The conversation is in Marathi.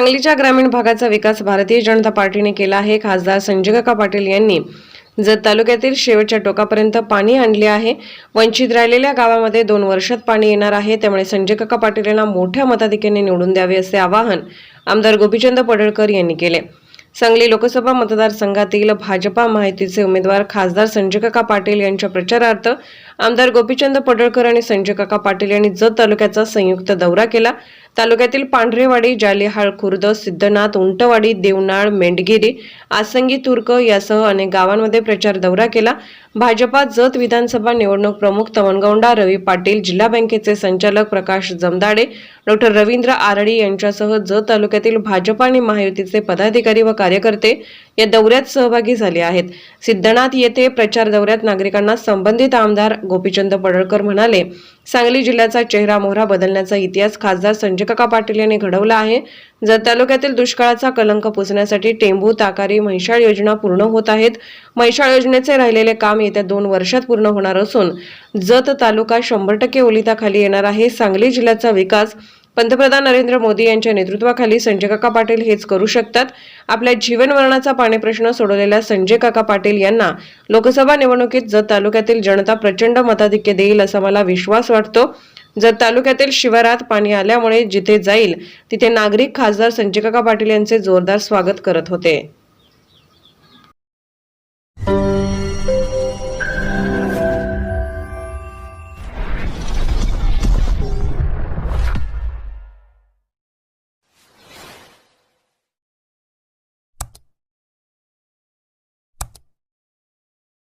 सांगलीच्या ग्रामीण भागाचा विकास भारतीय जनता पार्टीने केला आहे. खासदार संजय काका पाटील यांनी जत तालुक्यातील शेवटच्या टोकापर्यंत पाणी आणले आहे. वंचित राहिलेल्या गावामध्ये दोन वर्षात पाणी येणार आहे. त्यामुळे संजय काका पाटील यांना मोठ्या मताधिक्याने निवडून द्यावे असे आवाहन आमदार गोपीचंद पडळकर यांनी केले. सांगली लोकसभा मतदारसंघातील भाजपा माहितीचे उमेदवार खासदार संजय काका पाटील यांच्या प्रचारार्थ आमदार गोपीचंद पडळकर आणि संजय काका पाटील यांनी जत तालुक्याचा संयुक्त दौरा केला. तालुक्यातील पांढरेवाडी जालिहाळ खुर्द सिद्धनाथ उंटवाडी देवनाळ मेंढगिरी आसंगी तुर्क यासह अनेक गावांमध्ये प्रचार दौरा केला. भाजपा जत विधानसभा निवडणूक प्रमुख तवनगौंडा रवी पाटील जिल्हा बँकेचे संचालक प्रकाश जमदाडे डॉक्टर रवींद्र आरडी यांच्यासह जत तालुक्यातील भाजपा आणि महायुतीचे पदाधिकारी व कार्यकर्ते या दौऱ्यात सहभागी झाले आहेत. सिद्धनाथ येथे प्रचार दौऱ्यात नागरिकांना संबंधित आमदार गोपीचंद पडळकर म्हणाले सांगली जिल्ह्याचा चेहरा मोहरा बदलण्याचा इतिहास खासदार संजय काका पाटील यांनी घडवला आहे. जर तालुक्यातील दुष्काळाचा कलंक पुसण्यासाठी टेंभू ताकारी म्हैशाळ योजना पूर्ण होत आहेत. म्हैशाळ योजनेचे राहिलेले काम येत्या दोन वर्षात पूर्ण होणार असून जत तालुका शंभर टक्के ओलिताखाली येणार आहे. सांगली जिल्ह्याचा विकास पंतप्रधान नरेंद्र मोदी यांच्या नेतृत्वाखाली संजय काका पाटील हेच करू शकतात. आपल्या जीवनमरणाचा पाणी प्रश्न सोडवलेल्या संजय काका पाटील यांना लोकसभा निवडणुकीत जत तालुक्यातील जनता प्रचंड मताधिक्य देईल असा मला विश्वास वाटतो. जर तालुक्यातील शिवारात पाणी आल्यामुळे जिथे जाईल तिथे नागरिक खासदार संजय काका पाटील यांचे जोरदार स्वागत करत होते.